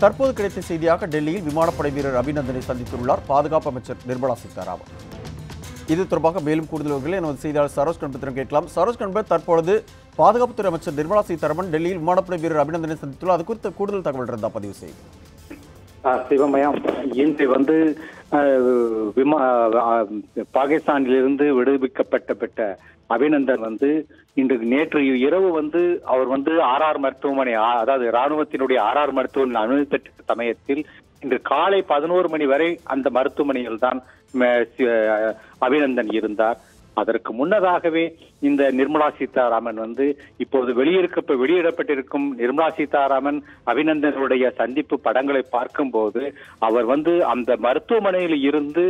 தற்போது கிடைத்த செய்தியாக டெல்லியில் விமானப்படை வீரர் அபிநந்தனை சந்தித்துள்ளார். பாதுகாப்பு அமைச்சர் நிர்மலா சீதாராமன். இது தொடர்பாக மேலும் கூடுதல் விவரங்களை நமது செய்தியாளர் சரோஜ் கண்பத்திடம் கேட்கலாம். சரோஜ் கண்பத் தற்பொழுது பாதுகாப்புத்துறை அமைச்சர் நிர்மலா சீதாராமன் டெல்லியில் விமானப்படை வீரர் அபிநந்தனை சந்தித்துள்ளார். அது குறித்த கூடுதல் தகவல் இருந்தால் பதிவு செய்யும் சிவமயம். இன்று வந்து விமா பாகிஸ்தானிலிருந்து விடுவிக்கப்பட்ட பெற்ற அபிநந்தன் வந்து இன்று நேற்று இரவு வந்து அவர் வந்து ஆர்ஆர் மருத்துவமனை அதாவது ராணுவத்தினுடைய ஆர்ஆர் மருத்துவமனை அனுமதித்த சமயத்தில் இன்று காலை பதினோரு மணி வரை அந்த மருத்துவமனையில் தான் அபிநந்தன் இருந்தார். அதற்கு முன்னதாகவே இந்த நிர்மலா சீதாராமன் வந்து இப்போது வெளியிருக்க வெளியிடப்பட்டிருக்கும் நிர்மலா சீதாராமன் அபிநந்தனுடைய சந்திப்பு படங்களை பார்க்கும்போது அவர் வந்து அந்த மருத்துவமனையில் இருந்து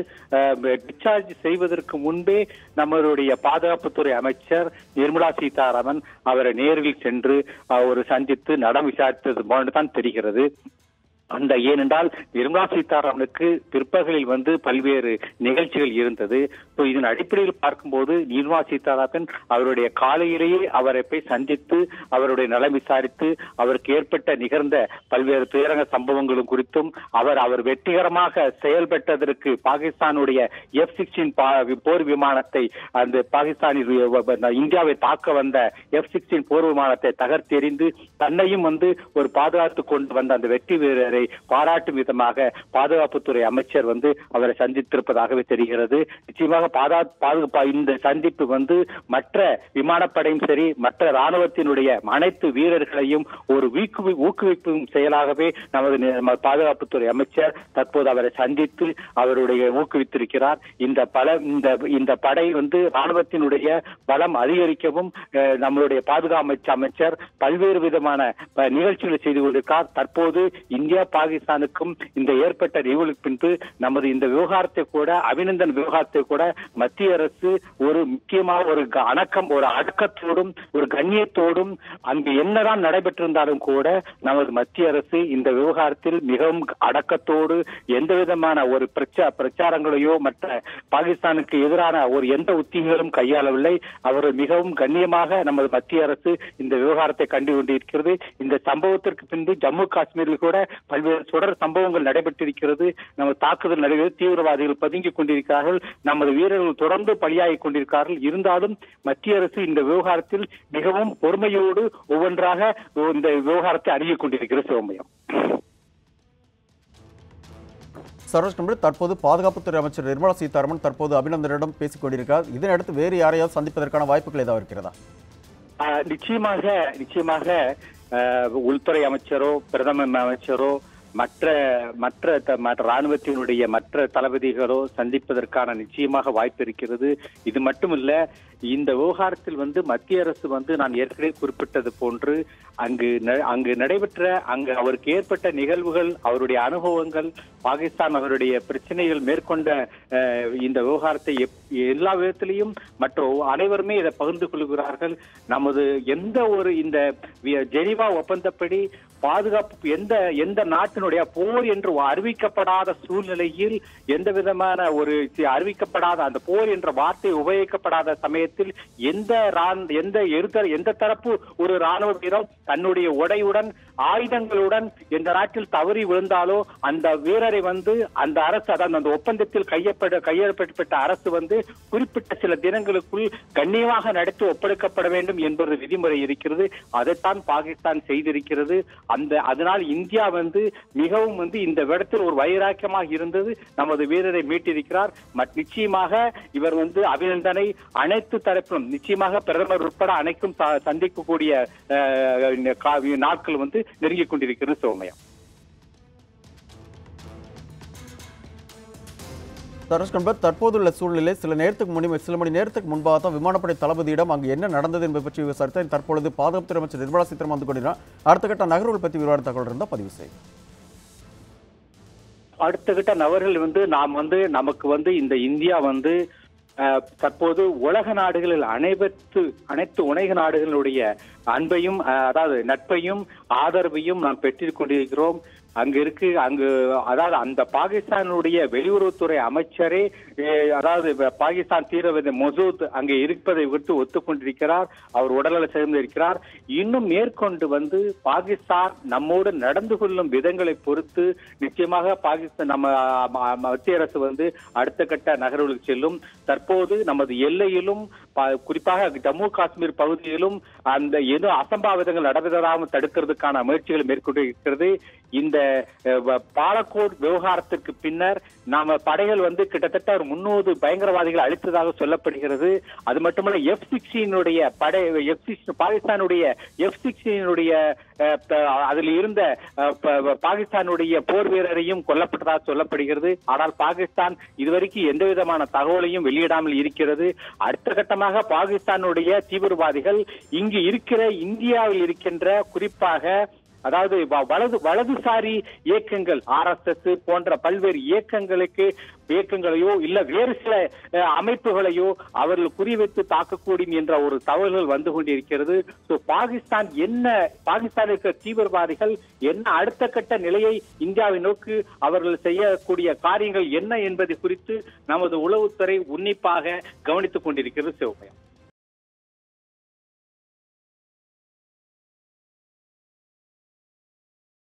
டிஸ்சார்ஜ் செய்வதற்கு முன்பே நம்மளுடைய பாதுகாப்புத்துறை அமைச்சர் நிர்மலா சீதாராமன் அவரை நேரில் சென்று ஒரு சந்தித்து நடம் விசாரித்தது போன்று தான் தெரிகிறது. அந்த ஏனென்றால் நிர்மலா சீதாராமனுக்கு பிற்பகலில் வந்து பல்வேறு நிகழ்ச்சிகள் இருந்தது. So, இதன் அடிப்படையில் பார்க்கும்போது நிர்மலா சீதாராமன் அவருடைய காலையிலேயே அவரை போய் சந்தித்து அவருடைய நலம் விசாரித்து அவருக்கு ஏற்பட்ட நிகழ்ந்த பல்வேறு துயரங்க சம்பவங்களும் குறித்தும் அவர் அவர் வெற்றிகரமாக செயல்பட்டதற்கு பாகிஸ்தானுடைய எஃப் சிக்ஸ்டீன் போர் விமானத்தை அந்த பாகிஸ்தானில் இந்தியாவை தாக்க வந்த எஃப் சிக்ஸ்டீன் போர் விமானத்தை தகர்த்தெறிந்து தன்னையும் வந்து ஒரு பாதுகாத்து கொண்டு வந்த அந்த வெற்றி வீரரை பாராட்டும் விதமாக பாதுகாப்புத்துறை அமைச்சர் வந்து அவரை சந்தித்திருப்பதாகவே தெரிகிறது. நிச்சயமாக பாதுகாப்பு இந்த சந்திப்பு வந்து மற்ற விமானப்படையும் சரி மற்ற ராணுவத்தினுடைய அனைத்து வீரர்களையும் ஒரு ஊக்குவிக்கும் செயலாகவே நமது பாதுகாப்புத்துறை அமைச்சர் தற்போது அவரை சந்தித்து அவருடைய ஊக்குவித்திருக்கிறார். இந்த பல இந்த இந்த படை வந்து ராணுவத்தினுடைய பலம் அதிகரிக்கவும் நம்மளுடைய பாதுகாப்பு அமைச்சர் பல்வேறு விதமான நிகழ்ச்சிகளை செய்து கொண்டிருக்கார். தற்போது இந்தியா பாகிஸ்தானுக்கும் இந்த ஏற்பட்ட நிகழ்வுக்கு பின்பு நமது இந்த விவகாரத்தை கூட அபிநந்தன் விவகாரத்தை கூட மத்திய அரசு ஒரு முக்கியமான ஒரு அணக்கம் ஒரு அடக்கத்தோடும் ஒரு கண்ணியத்தோடும் அங்கு என்னதான் நடைபெற்றிருந்தாலும் கூட நமது மத்திய அரசு இந்த விவகாரத்தில் மிகவும் அடக்கத்தோடு எந்த விதமான ஒரு பிரச்சா பிரச்சாரங்களையோ மற்ற பாகிஸ்தானுக்கு எதிரான ஒரு எந்த உத்திகளும் கையாளவில்லை. அவர்கள் மிகவும் கண்ணியமாக நமது மத்திய அரசு இந்த விவகாரத்தை கண்டு கொண்டிருக்கிறது. இந்த சம்பவத்திற்கு பின்பு ஜம்மு காஷ்மீரில் கூட பல்வேறு தொடர் சம்பவங்கள் நடைபெற்றிருக்கிறது. நமது தாக்குதல் நடைபெறும் தீவிரவாதிகள் பதுங்கிக் கொண்டிருக்கிறார்கள். நமது வீரர்கள் தொடர்ந்து பலியாகிக் கொண்டிருக்கிறார்கள். இருந்தாலும் மத்திய அரசு இந்த விவகாரத்தில் மிகவும் பொறுமையோடு ஒவ்வொன்றாக இந்த விவகாரத்தை அணுகிக் கொண்டிருக்கிறது சிவமயம். சரோஜ் கம்பீர் தற்போது பாதுகாப்புத்துறை அமைச்சர் நிர்மலா சீதாராமன் தற்போது அபிநந்தனிடம் பேசிக் கொண்டிருக்கிறார். இதனையடுத்து வேறு யாரையாவது சந்திப்பதற்கான வாய்ப்புகள் ஏதாவது இருக்கிறதா? நிச்சயமாக நிச்சயமாக உள்துறை அமைச்சரோ பிரதமர் அமைச்சரோ மற்ற மற்ற மற்ற ராணுவத்தினுடைய மற்ற தளபதிகளோ சந்திப்பதற்கான நிச்சயமாக வாய்ப்பு இருக்கிறது. இது மட்டுமில்ல இந்த விவகாரத்தில் வந்து மத்திய அரசு வந்து நான் ஏற்கனவே குறிப்பிட்டது போன்று அங்கு ந- அங்கு நடைபெற்ற அங்கு அவருக்கு ஏற்பட்ட நிகழ்வுகள் அவருடைய அனுபவங்கள் பாகிஸ்தான் அவருடைய பிரச்சனைகள் மேற்கொண்ட இந்த விவகாரத்தை எப்- எல்லா விதத்திலையும் மற்ற அனைவருமே இதை பகிர்ந்து கொள்கிறார்கள். நமது எந்த ஒரு இந்த ஜெனிவா ஒப்பந்தப்படி பாதுகாப்பு எந்த எந்த நாட்டினுடைய போர் என்று அறிவிக்கப்படாத சூழ்நிலையில் எந்த விதமான ஒரு அறிவிக்கப்படாத அந்த போர் என்ற வார்த்தை உபயோகிக்கப்படாத சமயத்தில் எந்த எந்த எருத்தர் எந்த தரப்பு ஒரு ராணுவ வீரர் தன்னுடைய உடையுடன் ஆயுதங்களுடன் எந்த நாட்டில் தவறி விழுந்தாலோ அந்த வீரரை வந்து அந்த அரசு அதாவது அந்த ஒப்பந்தத்தில் கையப்பட கையெழுப்பப்பட்ட அரசு வந்து குறிப்பிட்ட சில தினங்களுக்குள் கண்ணியமாக நடத்தி ஒப்படைக்கப்பட வேண்டும் என்பது விதிமுறை இருக்கிறது. அதைத்தான் பாகிஸ்தான் செய்திருக்கிறது. அந்த அதனால் இந்தியா வந்து மிகவும் வந்து இந்த இடத்தில் ஒரு வைராக்கியமாக இருந்தது. நமது வீரரை மீட்டிருக்கிறார். நிச்சயமாக இவர் வந்து அபிநந்தனை அனைத்து தரப்பிலும் நிச்சயமாக பிரதமர் உட்பட அனைத்தும் ச- சந்திக்கக்கூடிய நாட்கள் வந்து நெருங்கிக் கொண்டிருக்கிறது சோமயம் சரோஜ் தற்போதுள்ள சூழ்நிலை சில நேரத்துக்கு முன்பு சில மணி நேரத்துக்கு முன்பாக தான் விமானப்படை தளபதியிடம் அங்கு என்ன நடந்தது என்பது பற்றி விசாரித்தார் தற்பொழுது பாதுகாப்புத்துறை அமைச்சர் நிர்மலா சீதாராமன் வந்து கொண்டிருக்கிறார். அடுத்த கட்ட நகர்வுகள் பற்றி விரிவான தகவல் இருந்தால் பதிவு செய்யும் அடுத்த கட்ட நபர்கள் வந்து நாம் வந்து நமக்கு வந்து இந்த இந்தியா வந்து தற்போது உலக நாடுகளில் அனைவத்து அனைத்து உலக நாடுகளுடைய அன்பையும் அஹ், அதாவது நட்பையும் ஆதரவையும் நாம் பெற்றுக் கொண்டிருக்கிறோம். அங்க இருக்கு அங்கு அதாவது அந்த பாகிஸ்தானுடைய வெளியுறவுத்துறை அமைச்சரே அதாவது பாகிஸ்தான் தீவிரவாதி மொசூத் அங்கே இருப்பதை விட்டு ஒத்துக்கொண்டிருக்கிறார் அவர் உடல்நல சேர்ந்திருக்கிறார் இன்னும் மேற்கொண்டு வந்து பாகிஸ்தான் நம்மோடு நடந்து கொள்ளும் விதங்களை பொறுத்து நிச்சயமாக பாகிஸ்தான் நம்ம ம- மத்திய அரசு வந்து அடுத்த கட்ட நகர்வுகளுக்கு செல்லும். தற்போது நமது எல்லையிலும் ப- குறிப்பாக ஜம்மு காஷ்மீர் பகுதியிலும் அந்த ஏதோ அசம்பாவிதங்கள் நடைபெறாமல் தடுக்கிறதுக்கான முயற்சிகள் மேற்கொண்டு இருக்கிறது இந்த வ- பாலக்கோட் விவகாரத்திற்கு பின்னர் நாம படைகள் வந்து கிட்டத்தட்ட ஒரு முன்னூறு பயங்கரவாதிகள் அழித்ததாக சொல்லப்படுகிறது. அது மட்டுமல்ல எஃப் சிக்ஸ்டீனுடைய படை எஃப் சிக்ஸ்டீன் பாகிஸ்தானுடைய எஃப் சிக்ஸ்டீனுடைய அதில் இருந்த பாகிஸ்தானுடைய போர் வீரரையும் கொல்லப்பட்டதாக சொல்லப்படுகிறது. ஆனால் பாகிஸ்தான் இதுவரைக்கும் எந்த விதமான தகவலையும் வெளியிடாமல் இருக்கிறது. அடுத்த கட்டமாக பாகிஸ்தானுடைய தீவிரவாதிகள் இங்கு இருக்கிற இந்தியாவில் இருக்கின்ற குறிப்பாக அதாவது வலது வலதுசாரி இயக்கங்கள் ஆர்எஸ்எஸ் போன்ற பல்வேறு இயக்கங்களுக்கு இயக்கங்களையோ இல்ல வேறு சில அமைப்புகளையோ அவர்கள் குறிவைத்து தாக்கக்கூடும் என்ற ஒரு தகவல்கள் வந்து கொண்டிருக்கிறது. ஸோ பாகிஸ்தான் என்ன பாகிஸ்தானில் இருக்கிற தீவிரவாதிகள் என்ன அடுத்த கட்ட நிலையை இந்தியாவை நோக்கி அவர்கள் செய்யக்கூடிய காரியங்கள் என்ன என்பது குறித்து நமது உளவுத்துறை உன்னிப்பாக கவனித்துக் கொண்டிருக்கிறது சிவபயம்